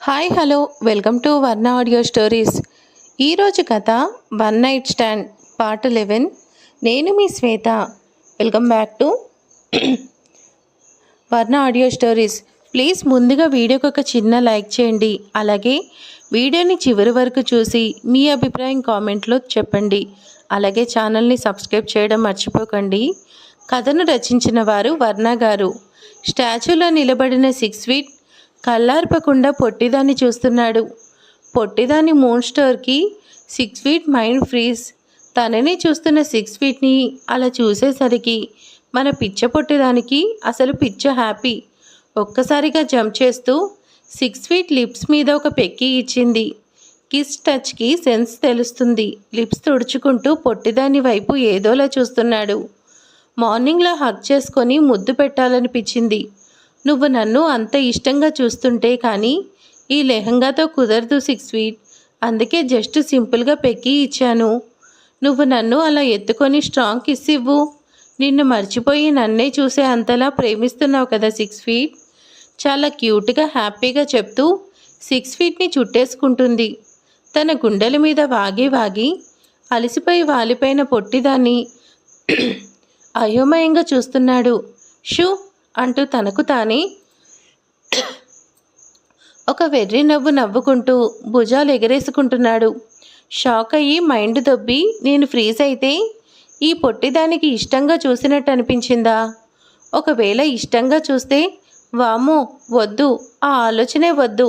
Hi hello. Welcome to Varna audio stories. ఈరోజు కథ one night stand part eleven. నేను మీ Shweta. Welcome back to Varna audio stories. Please ముందుగా వీడియోకి ఒక చిన్న లైక్ చేయండి. అలాగే వీడియోని చివరి వరకు చూసి మీ అభిప్రాయం కామెంట్లో చెప్పండి. అలాగే ఛానల్ని సబ్స్క్రైబ్ చేయడం మర్చిపోకండి. కథను రచించిన వారు వర్ణ గారు. స్టాచ్యూలో నిలబడిన సిక్స్ ఫీట్ కళ్ళార్పకుండా పొట్టిదాన్ని చూస్తున్నాడు. పొట్టిదాని మూన్ స్టోర్కి సిక్స్ ఫీట్ మైండ్ ఫ్రీజ్. తనని చూస్తున్న సిక్స్ ఫీట్ని అలా చూసేసరికి మన పిచ్చ పొట్టిదానికి అసలు పిచ్చ హ్యాపీ. ఒక్కసారిగా జంప్ చేస్తూ సిక్స్ ఫీట్ లిప్స్ మీద ఒక పెక్కి ఇచ్చింది. కిస్ టచ్కి సెన్స్ తెలుస్తుంది. లిప్స్ తుడుచుకుంటూ పొట్టిదాని వైపు ఏదోలా చూస్తున్నాడు. మార్నింగ్లో హక్ చేసుకొని ముద్దు పెట్టాలనిపించింది. నువ్వు నన్ను అంత ఇష్టంగా చూస్తుంటే కానీ ఈ లెహంగాతో కుదరదు సిక్స్ ఫీట్. అందుకే జస్ట్ సింపుల్గా పెక్కి ఇచ్చాను. నువ్వు నన్ను అలా ఎత్తుకొని స్ట్రాంగ్ కిస్ ఇవ్వు. నిన్ను మర్చిపోయి నన్నే చూసే అంతలా ప్రేమిస్తున్నావు కదా సిక్స్ ఫీట్. చాలా క్యూట్గా హ్యాపీగా చెప్తూ సిక్స్ ఫీట్ని చుట్టేసుకుంటుంది. తన గుండెల మీద వాగి వాగి అలసిపోయి వాలిపోయిన పొట్టిదాన్ని అయోమయంగా చూస్తున్నాడు. షూ అంటూ తనకు తానే ఒక వెర్రి నవ్వు నవ్వుకుంటూ భుజాలు ఎగరేసుకుంటున్నాడు. షాక్ అయ్యి మైండ్ దొబ్బి నేను ఫ్రీజ్ అయితే ఈ పొట్టిదానికి ఇష్టంగా చూసినట్టు అనిపించిందా? ఒకవేళ ఇష్టంగా చూస్తే వామో వద్దు ఆ ఆలోచనే వద్దు.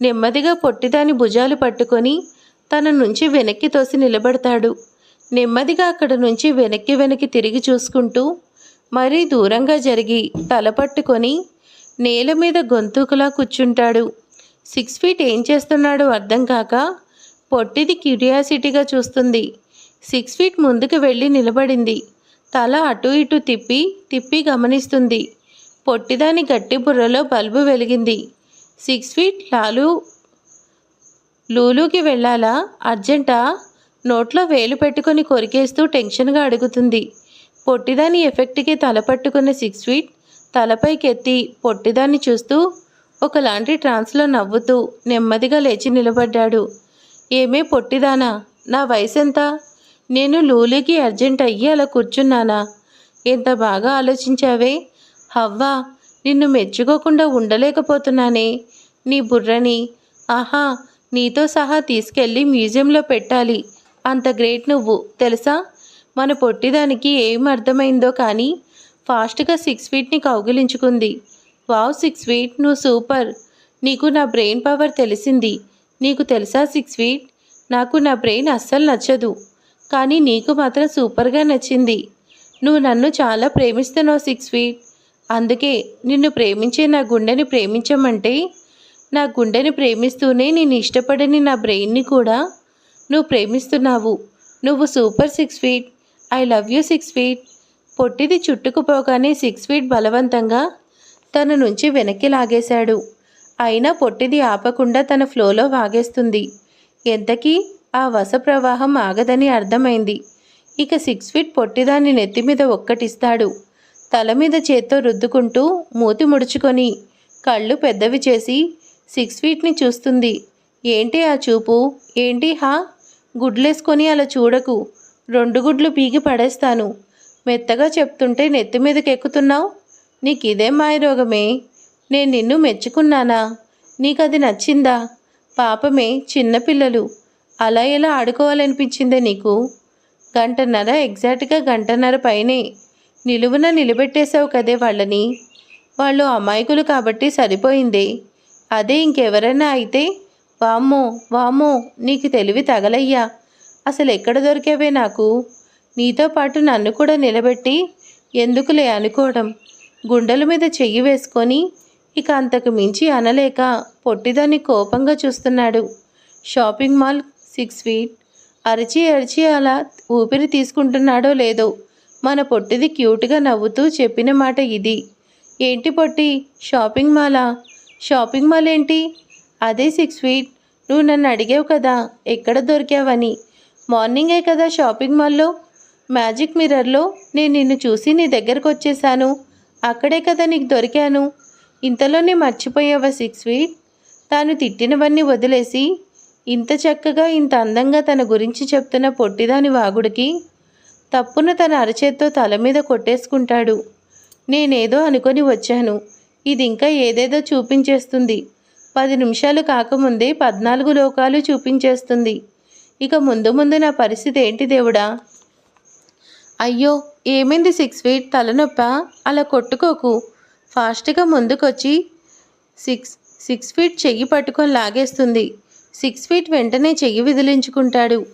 నెమ్మదిగా పొట్టిదాని భుజాలు పట్టుకొని తన నుంచి వెనక్కి తోసి నిలబడతాడు. నెమ్మదిగా అక్కడ నుంచి వెనక్కి వెనక్కి తిరిగి చూసుకుంటూ మరీ దూరంగా జరిగి తల పట్టుకొని నేల మీద గొంతుకులా కూర్చుంటాడు. సిక్స్ ఫీట్ ఏం చేస్తున్నాడో అర్థం కాక పొట్టిది క్యూరియాసిటీగా చూస్తుంది. సిక్స్ ఫీట్ ముందుకు వెళ్ళి నిలబడింది. తల అటు ఇటు తిప్పి తిప్పి గమనిస్తుంది. పొట్టిదాని గట్టి బుర్రలో బల్బు వెలిగింది. సిక్స్ ఫీట్ లాలు లూలుకి వెళ్ళాలా? అర్జెంటా? నోట్లో వేలు పెట్టుకొని కొరికేస్తూ టెన్షన్గా అడుగుతుంది. పొట్టిదాని ఎఫెక్ట్కి తలపట్టుకున్న సిక్స్ ఫీట్ తలపైకెత్తి పొట్టిదాన్ని చూస్తూ ఒకలాంటి ట్రాన్స్లో నవ్వుతూ నెమ్మదిగా లేచి నిలబడ్డాడు. ఏమే పొట్టిదానా నా వయసు ఎంత నేను లూలికి అర్జెంట్ అయ్యి అలా కూర్చున్నానా? ఎంత బాగా ఆలోచించావే? హవ్వా నిన్ను మెచ్చుకోకుండా ఉండలేకపోతున్నానే? నీ బుర్రని? ఆహా నీతో సహా తీసుకెళ్ళి మ్యూజియంలో పెట్టాలి. అంత గ్రేట్ నువ్వు తెలుసా? మన పొట్టిదానికి ఏం అర్థమైందో కానీ ఫాస్ట్గా సిక్స్ ఫీట్ని కౌగిలించుకుంది. వావ్ సిక్స్ ఫీట్ నువ్వు సూపర్. నీకు నా బ్రెయిన్ పవర్ తెలిసింది. నీకు తెలుసా సిక్స్ ఫీట్? నాకు నా బ్రెయిన్ అస్సలు నచ్చదు. కానీ నీకు మాత్రం సూపర్గా నచ్చింది. నువ్వు నన్ను చాలా ప్రేమిస్తున్నావు సిక్స్ ఫీట్. అందుకే నిన్ను ప్రేమించే నా గుండెని ప్రేమించమంటే నా గుండెని ప్రేమిస్తూనే నేను ఇష్టపడని నా బ్రెయిన్ని కూడా నువ్వు ప్రేమిస్తున్నావు. నువ్వు super six feet. I love you six feet. పొట్టిది చుట్టుకుపోగానే సిక్స్ ఫీట్ బలవంతంగా తన నుంచి వెనక్కి లాగేశాడు. అయినా పొట్టిది ఆపకుండా తన ఫ్లోలో వాగేస్తుంది. ఎంతకీ ఆ వస ప్రవాహం ఆగదని అర్థమైంది. ఇక సిక్స్ ఫీట్ పొట్టిదాన్ని నెత్తి మీద ఒక్కటిస్తాడు. తల మీద చేత్తో రుద్దుకుంటూ మూతి ముడుచుకొని కళ్ళు పెద్దవి చేసి సిక్స్ ఫీట్ని చూస్తుంది. ఏంటి ఆ చూపు? ఏంటి హా? గుడ్లేసుకొని అలా చూడకు. రెండు గుడ్లు పీకి పడేస్తాను. మెత్తగా చెప్తుంటే నెత్తి మీదకి ఎక్కుతున్నావు నీకు ఇదే మాయరోగమే. నేను నిన్ను మెచ్చుకున్నానా? నీకు అది నచ్చిందా? పాపమే చిన్నపిల్లలు అలా ఎలా ఆడుకోవాలనిపించిందే నీకు? గంటన్నర ఎగ్జాక్ట్గా గంటన్నర పైనే. నిలువున నిలబెట్టేశావు కదే వాళ్ళని. వాళ్ళు అమాయకులు కాబట్టి సరిపోయింది. అదే ఇంకెవరైనా అయితే వామ్మో వామ్మో నీకు తెలివి తగలయ్యా. అసలు ఎక్కడ దొరికావే నాకు? నీతో పాటు నన్ను కూడా నిలబెట్టి ఎందుకులే అనుకోవడం? గుండెల మీద చెయ్యి వేసుకొని ఇక అంతకు మించి అనలేక పొట్టిదాన్ని కోపంగా చూస్తున్నాడు. షాపింగ్ మాల్ సిక్స్ ఫీట్ అరిచి అరిచి అలా ఊపిరి తీసుకుంటున్నాడో లేదో మన పొట్టిది క్యూట్గా నవ్వుతూ చెప్పిన మాట ఇది. ఏంటి పొట్టి షాపింగ్ మాలా? షాపింగ్ మాల్ ఏంటి అదే సిక్స్ ఫీట్ నువ్వు నన్ను అడిగావు కదా ఎక్కడ దొరికావని. మార్నింగే కదా షాపింగ్ మాల్లో. మ్యాజిక్ మిర్రర్లో నేను నిన్ను చూసి నీ దగ్గరకు వచ్చేసాను అక్కడే కదా నీకు దొరికాను. ఇంతలోనే మర్చిపోయావా సిక్స్ వీక్ తాను తిట్టినవన్నీ వదిలేసి ఇంత చక్కగా ఇంత అందంగా తన గురించి చెప్తున్న పొట్టిదాని వాగుడికి తప్పున తన అరచేత్తో తల మీద కొట్టేసుకుంటాడు. నేనేదో అనుకొని వచ్చాను. ఇది ఇంకా ఏదేదో చూపించేస్తుంది. పది నిమిషాలు కాకముందే పద్నాలుగు లోకాలు చూపించేస్తుంది. ఇక ముందు ముందు నా పరిస్థితి ఏంటి దేవుడా? అయ్యో ఏమైంది సిక్స్ ఫీట్ తలనొప్ప? అలా కొట్టుకోకు. ఫాస్ట్గా ముందుకొచ్చి సిక్స్ సిక్స్ ఫీట్ చెయ్యి పట్టుకొని లాగేస్తుంది. సిక్స్ ఫీట్ వెంటనే చెయ్యి విదిలించుకుంటాడు.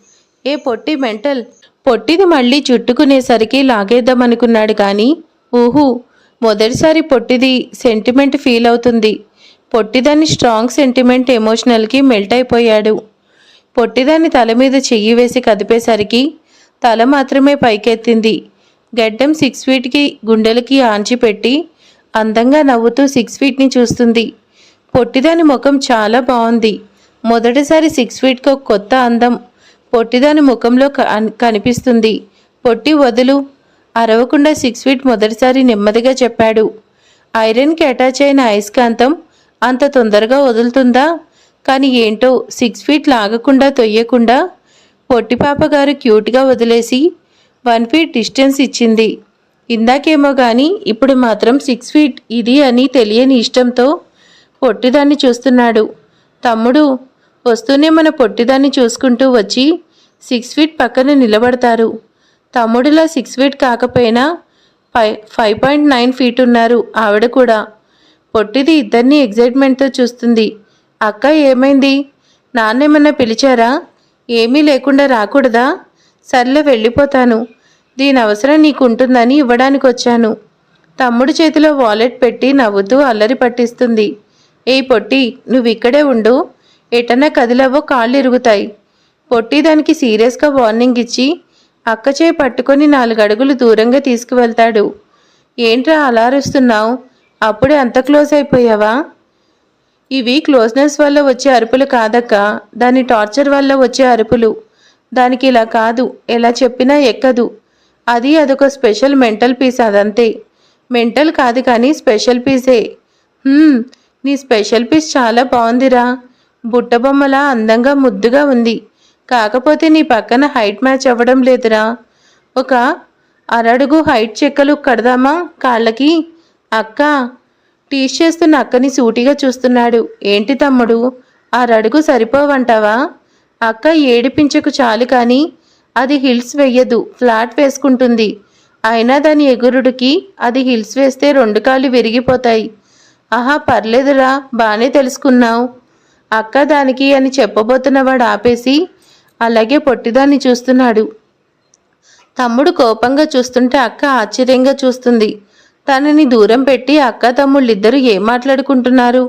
ఏ పొట్టి మెంటల్. పొట్టిది మళ్ళీ చుట్టుకునేసరికి లాగేద్దామనుకున్నాడు కానీ ఊహు మొదటిసారి పొట్టిది సెంటిమెంట్ ఫీల్ అవుతుంది. పొట్టిదని స్ట్రాంగ్ సెంటిమెంట్ ఎమోషనల్కి మెల్ట్ అయిపోయాడు. పొట్టిదాన్ని తల మీద చెయ్యి వేసి కదిపేసరికి తల మాత్రమే పైకెత్తింది. గడ్డం సిక్స్ ఫీట్కి గుండెలకి ఆంచిపెట్టి అందంగా నవ్వుతూ సిక్స్ ఫీట్ని చూస్తుంది. పొట్టిదాని ముఖం చాలా బాగుంది. మొదటిసారి సిక్స్ ఫీట్కి ఒక కొత్త అందం పొట్టిదాని ముఖంలో క- కనిపిస్తుంది. పొట్టి వదులు. అరవకుండా సిక్స్ ఫీట్ మొదటిసారి నెమ్మదిగా చెప్పాడు. ఐరన్కి అటాచ్ అయిన అయస్కాంతం అంత తొందరగా వదులుతుందా? కానీ ఏంటో సిక్స్ ఫీట్ లాగకుండా తొయ్యకుండా పొట్టిపాప గారు క్యూట్గా వదిలేసి వన్ ఫీట్ డిస్టెన్స్ ఇచ్చింది. ఇందాకేమో కానీ ఇప్పుడు మాత్రం సిక్స్ ఫీట్ ఇది అని తెలియని ఇష్టంతో పొట్టిదాన్ని చూస్తున్నాడు. తమ్ముడు వస్తూనే మన పొట్టిదాన్ని చూసుకుంటూ వచ్చి సిక్స్ ఫీట్ పక్కన నిలబడతారు. తమ్ముడిలా సిక్స్ ఫీట్ కాకపోయినా five five point nine feet ఉన్నారు ఆవిడ కూడా. పొట్టిది ఇద్దరిని ఎగ్జైట్మెంట్తో చూస్తుంది. అక్క ఏమైంది? నాన్నేమన్నా పిలిచారా? ఏమీ లేకుండా రాకూడదా? సర్లే వెళ్ళిపోతాను. దీని అవసరం నీకుంటుందని ఇవ్వడానికి వచ్చాను తమ్ముడు చేతిలో వాలెట్ పెట్టి నవ్వుతూ అల్లరి పట్టిస్తుంది. ఏ పొట్టి నువ్వు ఇక్కడే ఉండు. ఎటన్నా కదిలవో కాళ్ళు ఇరుగుతాయి పొట్టి దానికి సీరియస్గా వార్నింగ్ ఇచ్చి అక్క చేయి పట్టుకొని నాలుగు అడుగులు దూరంగా తీసుకువెళ్తాడు. ఏంట్రా అలారుస్తున్నావు అప్పుడే అంత క్లోజ్ అయిపోయావా? ఇవి క్లోజ్నెస్ వల్ల వచ్చే అరుపులు కాదక్క. దాని టార్చర్ వల్ల వచ్చే అరుపులు. దానికి ఇలా కాదు ఎలా చెప్పినా ఎక్కదు. అది అదొక స్పెషల్ మెంటల్ పీస్ అదంతే. మెంటల్ కాదు కానీ స్పెషల్ పీసే. నీ స్పెషల్ పీస్ చాలా బాగుందిరా. బుట్టబొమ్మలా అందంగా ముద్దుగా ఉంది. కాకపోతే నీ పక్కన హైట్ మ్యాచ్ అవ్వడం లేదురా. ఒక అరడుగు హైట్ చెక్కలు కడదామా కాళ్ళకి? అక్క టీచ్ చేస్తున్న అక్కని సూటిగా చూస్తున్నాడు. ఏంటి తమ్ముడు? ఆ రడుగు సరిపోవంటావా? అక్క ఏడిపించకు చాలు కానీ అది హిల్స్ వెయ్యదు. ఫ్లాట్ వేసుకుంటుంది. అయినా దాని ఎగురుడికి అది హిల్స్ వేస్తే రెండు కాళ్ళు విరిగిపోతాయి. ఆహా పర్లేదురా బాగానే తెలుసుకున్నావు. అక్క దానికి అని చెప్పబోతున్నవాడు ఆపేసి అలాగే పొట్టిదాన్ని చూస్తున్నాడు. తమ్ముడు కోపంగా చూస్తుంటే అక్క ఆశ్చర్యంగా చూస్తుంది. తనని దూరం పెట్టి అక్క తమ్ముళ్ళిద్దరూ ఏం మాట్లాడుకుంటున్నారు?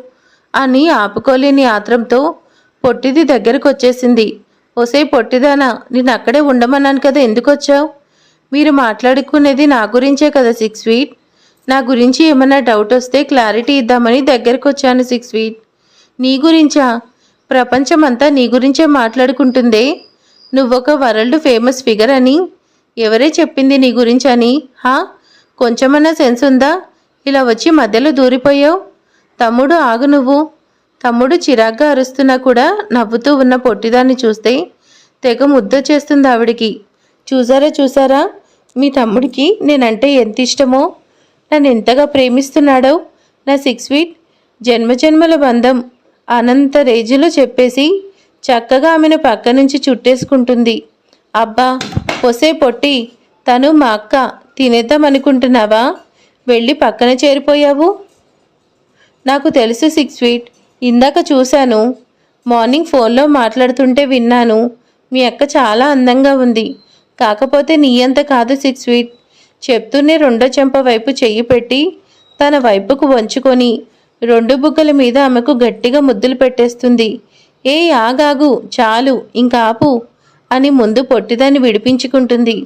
అని ఆపుకోలేని ఆత్రంతో పొట్టిది దగ్గరకు వచ్చేసింది ఒసే పొట్టిదానా నేను అక్కడే ఉండమన్నాను కదా ఎందుకు వచ్చావు మీరు మాట్లాడుకునేది నా గురించే కదా సిక్స్ వీట్ నా గురించి ఏమైనా డౌట్ వస్తే క్లారిటీ ఇద్దామని దగ్గరకు వచ్చాను సిక్స్ వీట్ నీ గురించా? ప్రపంచమంతా నీ గురించే మాట్లాడుకుంటుందే? నువ్వొక వరల్డ్ ఫేమస్ ఫిగర్ అని ఎవరే చెప్పింది నీ గురించి అని హా? కొంచెమన్నా సెన్స్ ఉందా? ఇలా వచ్చి మధ్యలో దూరిపోయావు. తమ్ముడు ఆగు నువ్వు. తమ్ముడు చిరాగ్గా అరుస్తున్నా కూడా నవ్వుతూ ఉన్న పొట్టిదాన్ని చూస్తే తెగ ముద్ద చేస్తుంది ఆవిడికి. చూసారా చూసారా? మీ తమ్ముడికి నేనంటే ఎంత ఇష్టమో. నన్ను ఎంతగా ప్రేమిస్తున్నాడో. నా సిక్స్ ఫీట్ జన్మజన్మల బంధం అనంత రేజులో చెప్పేసి చక్కగా ఆమెను పక్క నుంచి చుట్టేసుకుంటుంది. అబ్బా పొసే పొట్టి. తను మా అక్క. తినేద్దాం అనుకుంటున్నావా? వెళ్ళి పక్కన చేరిపోయావు? నాకు తెలుసు సిక్స్ ఫీట్ ఇందాక చూశాను. మార్నింగ్ ఫోన్లో మాట్లాడుతుంటే విన్నాను. మీ అక్క చాలా అందంగా ఉంది. కాకపోతే నీ అంత కాదు సిక్స్ ఫీట్ చెప్తూనే రెండో చెంప వైపు చెయ్యి పెట్టి తన వైపుకు వంచుకొని రెండు బుగ్గల మీద ఆమెకు గట్టిగా ముద్దులు పెట్టేస్తుంది. ఏ ఆగాగు చాలు ఇంకా ఆపు అని ముందు పొట్టిదాన్ని విడిపించుకుంటుంది.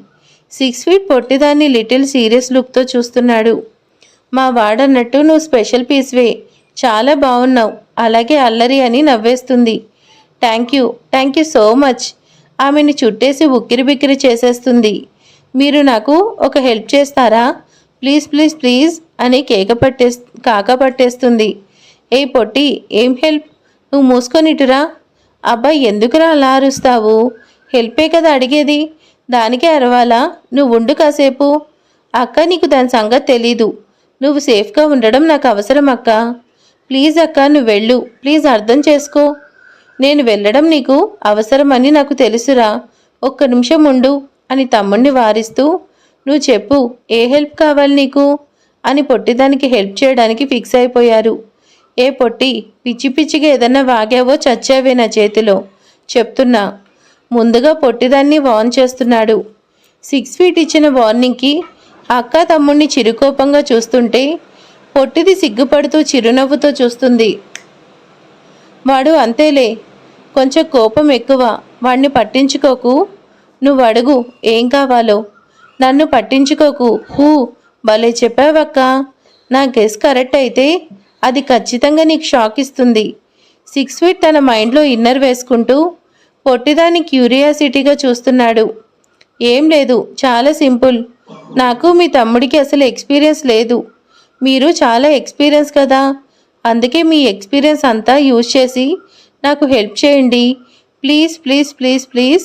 సిక్స్ ఫీట్ పొట్టిదాన్ని లిటిల్ సీరియస్ లుక్తో చూస్తున్నాడు. మా వాడన్నట్టు నువ్వు స్పెషల్ పీస్వే చాలా బాగున్నావు అలాగే అల్లరి అని నవ్వేస్తుంది. Thank you. Thank you so much. ఆమెని చుట్టేసి ఉక్కిరి బిక్కిరి చేసేస్తుంది. మీరు నాకు ఒక హెల్ప్ చేస్తారా? ప్లీజ్ ప్లీజ్ ప్లీజ్ అని కేక పట్టే కాక పట్టేస్తుంది. ఏ పొట్టి ఏం హెల్ప్? నువ్వు మూసుకొనిటురా అబ్బాయి ఎందుకురా అలా అరుస్తావు? హెల్పే కదా అడిగేది. దానికే అరవాలా? నువ్వు ఉండు కాసేపు. అక్క నీకు దాని సంగతి తెలీదు. నువ్వు సేఫ్గా ఉండడం నాకు అవసరం అక్క. ప్లీజ్ అక్క నువ్వు వెళ్ళు. ప్లీజ్ అర్థం చేసుకో. నేను వెళ్ళడం నీకు అవసరమని నాకు తెలుసురా. ఒక్క నిమిషం ఉండు అని తమ్ముణ్ణి వారిస్తూ నువ్వు చెప్పు ఏ హెల్ప్ కావాలి నీకు? అని పొట్టిదానికి హెల్ప్ చేయడానికి ఫిక్స్ అయిపోయారు. ఏ పొట్టి పిచ్చి పిచ్చిగా ఏదన్నా వాగావో చచ్చావే నా చేతిలో. చెప్తున్నా. ముందుగా పొట్టిదాన్ని వార్న్ చేస్తున్నాడు. సిక్స్ ఫీట్ ఇచ్చిన వార్నింగ్కి అక్క తమ్ముణ్ణి చిరుకోపంగా చూస్తుంటే పొట్టిది సిగ్గుపడుతూ చిరునవ్వుతో చూస్తుంది. వాడు అంతేలే కొంచెం కోపం ఎక్కువ. వాణ్ణి పట్టించుకోకు. నువ్వు అడుగు ఏం కావాలో. నన్ను పట్టించుకోకు. హూ భలే చెప్పావక్క. నా గెస్ కరెక్ట్ అయితే అది ఖచ్చితంగా నీకు షాక్ ఇస్తుంది. సిక్స్ ఫీట్ తన మైండ్లో ఇన్నర్ వేసుకుంటూ పొట్టిదాన్ని క్యూరియాసిటీగా చూస్తున్నాడు. ఏం లేదు చాలా సింపుల్. నాకు మీ తమ్ముడికి అసలు ఎక్స్పీరియన్స్ లేదు. మీరు చాలా ఎక్స్పీరియన్స్ కదా. అందుకే మీ ఎక్స్పీరియన్స్ అంతా యూజ్ చేసి నాకు హెల్ప్ చేయండి. Please please please please.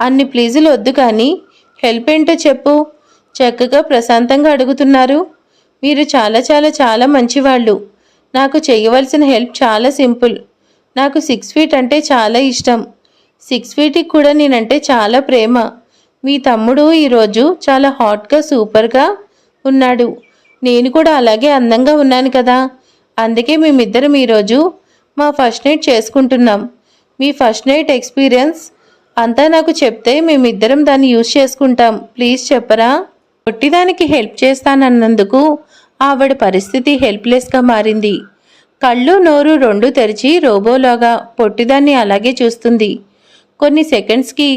అన్ని ప్లీజులు వద్దు కానీ హెల్ప్ ఏంటో చెప్పు. చక్కగా ప్రశాంతంగా అడుగుతున్నారు. మీరు చాలా చాలా చాలా మంచివాళ్ళు. నాకు చేయవలసిన హెల్ప్ చాలా సింపుల్. నాకు సిక్స్ ఫీట్ అంటే చాలా ఇష్టం. సిక్స్ ఫీట్కి కూడా నేనంటే చాలా ప్రేమ. మీ తమ్ముడు ఈరోజు చాలా హాట్గా సూపర్గా ఉన్నాడు. నేను కూడా అలాగే అందంగా ఉన్నాను కదా. అందుకే మేమిద్దరం ఈరోజు మా ఫస్ట్ నైట్ చేసుకుంటున్నాం. మీ ఫస్ట్ నైట్ ఎక్స్పీరియన్స్ అంతా నాకు చెప్తే మేమిద్దరం దాన్ని యూజ్ చేసుకుంటాం. ప్లీజ్ చెప్పరా? పొట్టిదానికి హెల్ప్ చేస్తానన్నందుకు ఆవిడ పరిస్థితి హెల్ప్లెస్గా మారింది. కళ్ళు నోరు రెండు తెరిచి రోబోలాగా పొట్టిదాన్ని అలాగే చూస్తుంది. కొన్ని సెకండ్స్కి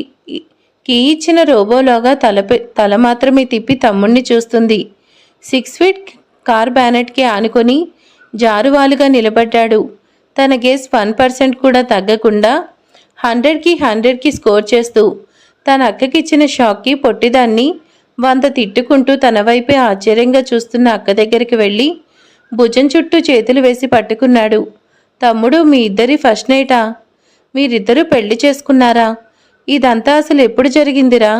కీ ఇచ్చిన రోబోలాగా తల తల మాత్రమే తిప్పి తమ్ముణ్ణి చూస్తుంది. సిక్స్ ఫీట్ కార్ బ్యానెట్కి ఆనుకొని జారువాలుగా నిలబడ్డాడు. తన గేస్ వన్ పర్సెంట్ కూడా తగ్గకుండా హండ్రెడ్కి హండ్రెడ్కి స్కోర్ చేస్తూ తన అక్కకిచ్చిన షాక్కి పొట్టిదాన్ని వంత తిట్టుకుంటూ తన వైపే ఆశ్చర్యంగా చూస్తున్న అక్క దగ్గరికి వెళ్ళి భుజం చుట్టూ చేతులు వేసి పట్టుకున్నాడు. తమ్ముడు మీ ఇద్దరి ఫస్ట్ నైటా మీరిద్దరూ పెళ్ళి చేసుకున్నారా? ఇదంతా అసలు ఎప్పుడు జరిగిందిరా?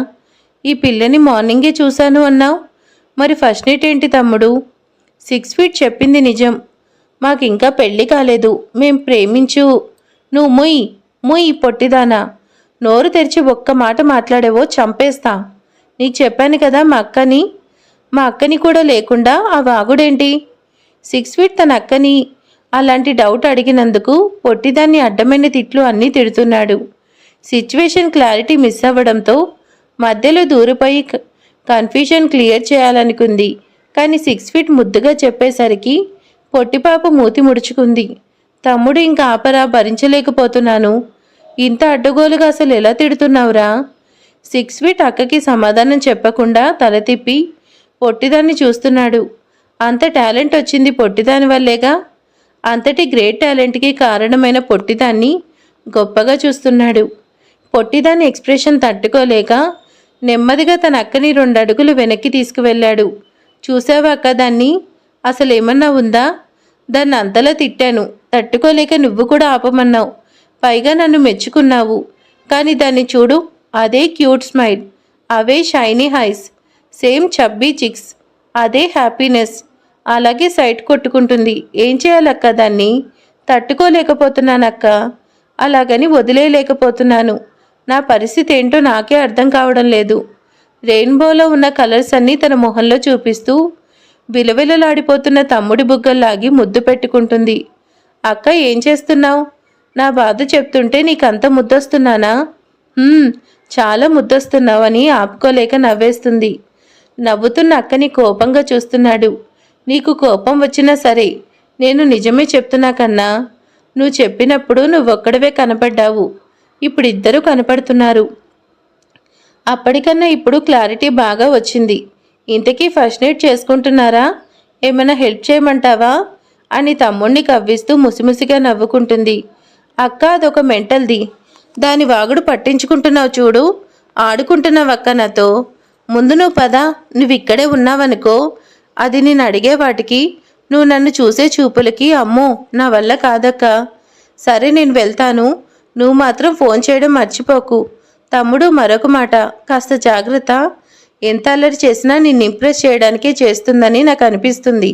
ఈ పిల్లని మార్నింగే చూశాను అన్నావు. మరి ఫస్ట్ నైట్ ఏంటి తమ్ముడు? సిక్స్ ఫీట్ చెప్పింది నిజం. మాకింకా పెళ్ళి కాలేదు. మేం ప్రేమించు. నువ్వు ముయ్ ముయ్ పొట్టిదానా. నోరు తెరిచి ఒక్క మాట మాట్లాడేవో చంపేస్తా. నీకు చెప్పాను కదా మా అక్కని. మా అక్కని కూడా లేకుండా ఆ వాగుడేంటి? సిక్స్ ఫీట్ తన అక్కని. అలాంటి డౌట్ అడిగినందుకు పొట్టిదాన్ని అడ్డమైన తిట్లు అన్నీ తిడుతున్నాడు. సిచ్యువేషన్ క్లారిటీ మిస్ అవ్వడంతో మధ్యలో దూరిపోయి కన్ఫ్యూషన్ కన్ఫ్యూజన్ క్లియర్ చేయాలనుకుంది. కానీ సిక్స్ ఫీట్ ముద్దుగా చెప్పేసరికి పొట్టిపాప మూతి ముడుచుకుంది. తమ్ముడు ఇంకా ఆపరా భరించలేకపోతున్నాను. ఇంత అడ్డగోలుగా అసలు ఎలా తిడుతున్నావురా? సిక్స్ ఫీట్ అక్కకి సమాధానం చెప్పకుండా తల తిప్పి పొట్టిదాన్ని చూస్తున్నాడు. అంత టాలెంట్ వచ్చింది పొట్టిదాని వల్లేగా? అంతటి గ్రేట్ టాలెంట్కి కారణమైన పొట్టిదాన్ని గొప్పగా చూస్తున్నాడు. పొట్టిదాని ఎక్స్ప్రెషన్ తట్టుకోలేక నెమ్మదిగా తన అక్కని రెండు అడుగులు వెనక్కి తీసుకువెళ్ళాడు. చూసావా అక్క దాన్ని? అసలు ఏమన్నా ఉందా? దాన్ని అంతలా తిట్టాను. తట్టుకోలేక నువ్వు కూడా ఆపమన్నావు. పైగా నన్ను మెచ్చుకున్నావు. కానీ దాన్ని చూడు అదే క్యూట్ స్మైల్ అవే shiny eyes same chubby cheeks అదే హ్యాపీనెస్. అలాగే సైట్ కొట్టుకుంటుంది. ఏం చేయాలక్క దాన్ని? తట్టుకోలేకపోతున్నానక్క. అలాగని వదిలేయలేకపోతున్నాను. నా పరిస్థితి ఏంటో నాకే అర్థం కావడం లేదు. రెయిన్బోలో ఉన్న కలర్స్ అన్నీ తన మొహంలో చూపిస్తూ విలవిలలాడిపోతున్న తమ్ముడి బుగ్గల్లాగి ముద్దు పెట్టుకుంటుంది. అక్క ఏం చేస్తున్నావు? నా బాధ చెప్తుంటే నీకంత ముద్దొస్తున్నానా? చాలా ముద్దొస్తున్నావని ఆపుకోలేక నవ్వేస్తుంది. నవ్వుతున్న అక్కని కోపంగా చూస్తున్నాడు. నీకు కోపం వచ్చినా సరే నేను నిజమే చెప్తున్నా కన్నా నువ్వు చెప్పినప్పుడు నువ్వొక్కడవే కనపడ్డావు. ఇప్పుడు ఇద్దరు కనపడుతున్నారు. అప్పటికన్నా ఇప్పుడు క్లారిటీ బాగా వచ్చింది. ఇంతకీ ఫస్ట్ ఎయిడ్ చేసుకుంటున్నారా? ఏమైనా హెల్ప్ చేయమంటావా? అని తమ్ముణ్ణి కవ్విస్తూ ముసిముసిగా నవ్వుకుంటుంది. అక్క అదొక మెంటల్ది. దాని వాగుడు పట్టించుకుంటున్నావు చూడు. ఆడుకుంటున్నావు అక్క నాతో. ముందు నువ్వు పద. నువ్వు ఇక్కడే ఉన్నావనుకో. అది నేను అడిగే వాటికి నువ్వు నన్ను చూసే చూపులకి అమ్మో నా వల్ల కాదక్క. సరే నేను వెళ్తాను. నువ్వు మాత్రం ఫోన్ చేయడం మర్చిపోకు. తమ్ముడు మరొక మాట కాస్త జాగ్రత్త. ఎంత అల్లరి చేసినా నిన్ను ఇంప్రెస్ చేయడానికే చేస్తుందని నాకు అనిపిస్తుంది.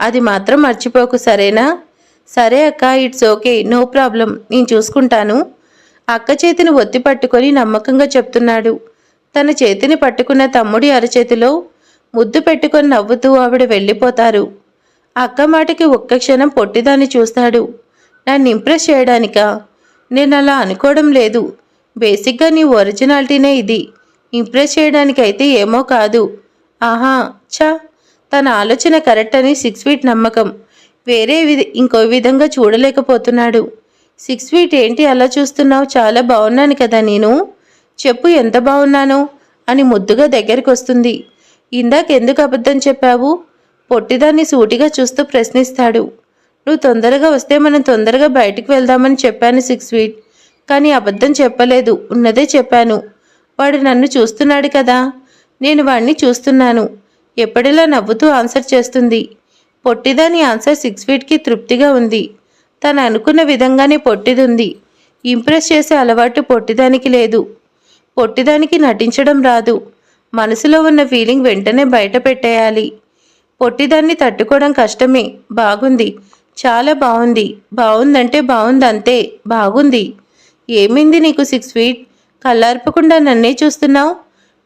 అది మాత్రం మర్చిపోకు సరేనా? సరే అక్క ఇట్స్ ఓకే నో ప్రాబ్లం నేను చూసుకుంటాను. అక్క చేతిని ఒత్తి పట్టుకొని నమ్మకంగా చెప్తున్నాడు. తన చేతిని పట్టుకున్న తమ్ముడి అరచేతిలో ముద్దు పెట్టుకొని నవ్వుతూ ఆవిడ వెళ్ళిపోతారు. అక్క మాటకి ఒక్క క్షణం పొట్టిదాన్ని చూస్తాడు. నన్ను ఇంప్రెస్ చేయడానికా? నేను అలా అనుకోవడం లేదు. బేసిక్గా నీ ఒరిజినాలిటీనే ఇది. ఇంప్రెస్ చేయడానికైతే ఏమో కాదు. ఆహా ఛా! తన ఆలోచన కరెక్ట్ అని సిక్స్ ఫీట్ నమ్మకం. వేరే విధ ఇంకో విధంగా చూడలేకపోతున్నాడు. సిక్స్ ఫీట్ ఏంటి అలా చూస్తున్నావు? చాలా బాగున్నాను కదా నేను. చెప్పు ఎంత బాగున్నాను? అని ముద్దుగా దగ్గరికి వస్తుంది ఇందాక ఎందుకు అబద్ధం చెప్పావు? పొట్టిదాన్ని సూటిగా చూస్తూ ప్రశ్నిస్తాడు. నువ్వు తొందరగా వస్తే మనం తొందరగా బయటికి వెళ్దామని చెప్పాను సిక్స్ ఫీట్. కానీ అబద్ధం చెప్పలేదు. ఉన్నదే చెప్పాను. వాడు నన్ను చూస్తున్నాడు కదా. నేను వాడిని చూస్తున్నాను. ఎప్పటిలా నవ్వుతూ ఆన్సర్ చేస్తుంది. పొట్టిదాని ఆన్సర్ సిక్స్ ఫీట్కి తృప్తిగా ఉంది. తను అనుకున్న విధంగానే పొట్టిదుంది. ఇంప్రెస్ చేసే అలవాటు పొట్టిదానికి లేదు. పొట్టిదానికి నటించడం రాదు. మనసులో ఉన్న ఫీలింగ్ వెంటనే బయట పెట్టేయాలి. పొట్టిదాన్ని తట్టుకోవడం కష్టమే. బాగుంది. చాలా బాగుంది. బాగుందంటే బాగుంది అంతే బాగుంది. ఏమైంది నీకు సిక్స్ ఫీట్? కళ్ళార్పకుండా నన్నే చూస్తున్నావు?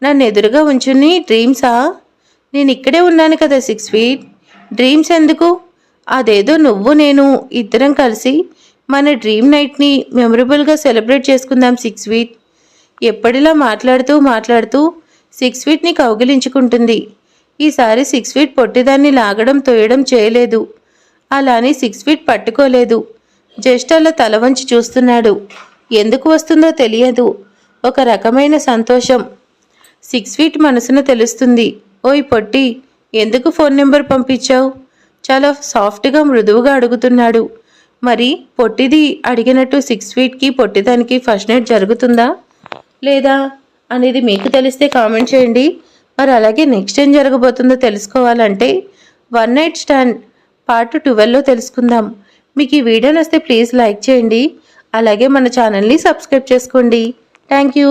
నన్ను ఎదురుగా ఉంచుని డ్రీమ్సా నేను ఇక్కడే ఉన్నాను కదా సిక్స్ ఫీట్. డ్రీమ్స్ ఎందుకు? అదేదో నువ్వు నేను ఇద్దరం కలిసి మన డ్రీమ్ నైట్ని మెమరబుల్గా సెలబ్రేట్ చేసుకుందాం సిక్స్ వీట్ ఎప్పటిలా మాట్లాడుతూ మాట్లాడుతూ సిక్స్ ఫీట్ని కౌగిలించుకుంటుంది. ఈసారి సిక్స్ ఫీట్ పొట్టిదాన్ని లాగడం తోయడం చేయలేదు. అలా అని సిక్స్ ఫీట్ పట్టుకోలేదు. జస్ట్ అలా తల వంచి చూస్తున్నాడు. ఎందుకు వస్తుందో తెలియదు. ఒక రకమైన సంతోషం. సిక్స్ ఫీట్ మనసున తెలుస్తుంది. ఓయ్ పొట్టి ఎందుకు ఫోన్ నెంబర్ పంపించావు? చాలా సాఫ్ట్గా మృదువుగా అడుగుతున్నాడు. మరి పొట్టిది అడిగినట్టు సిక్స్ ఫీట్కి పొట్టిదానికి ఫస్ట్ నైట్ జరుగుతుందా? లేదా? అనేది మీకు తెలిస్తే కామెంట్ చేయండి. మరి అలాగే నెక్స్ట్ ఏం జరగబోతుందో తెలుసుకోవాలంటే వన్ నైట్ స్టాండ్ పార్ట్ ట్వెల్వ్లో తెలుసుకుందాం. మీకు ఈ వీడియో నస్తే ప్లీజ్ లైక్ చేయండి. అలాగే మన ఛానల్ని సబ్స్క్రైబ్ చేసుకోండి. Thank you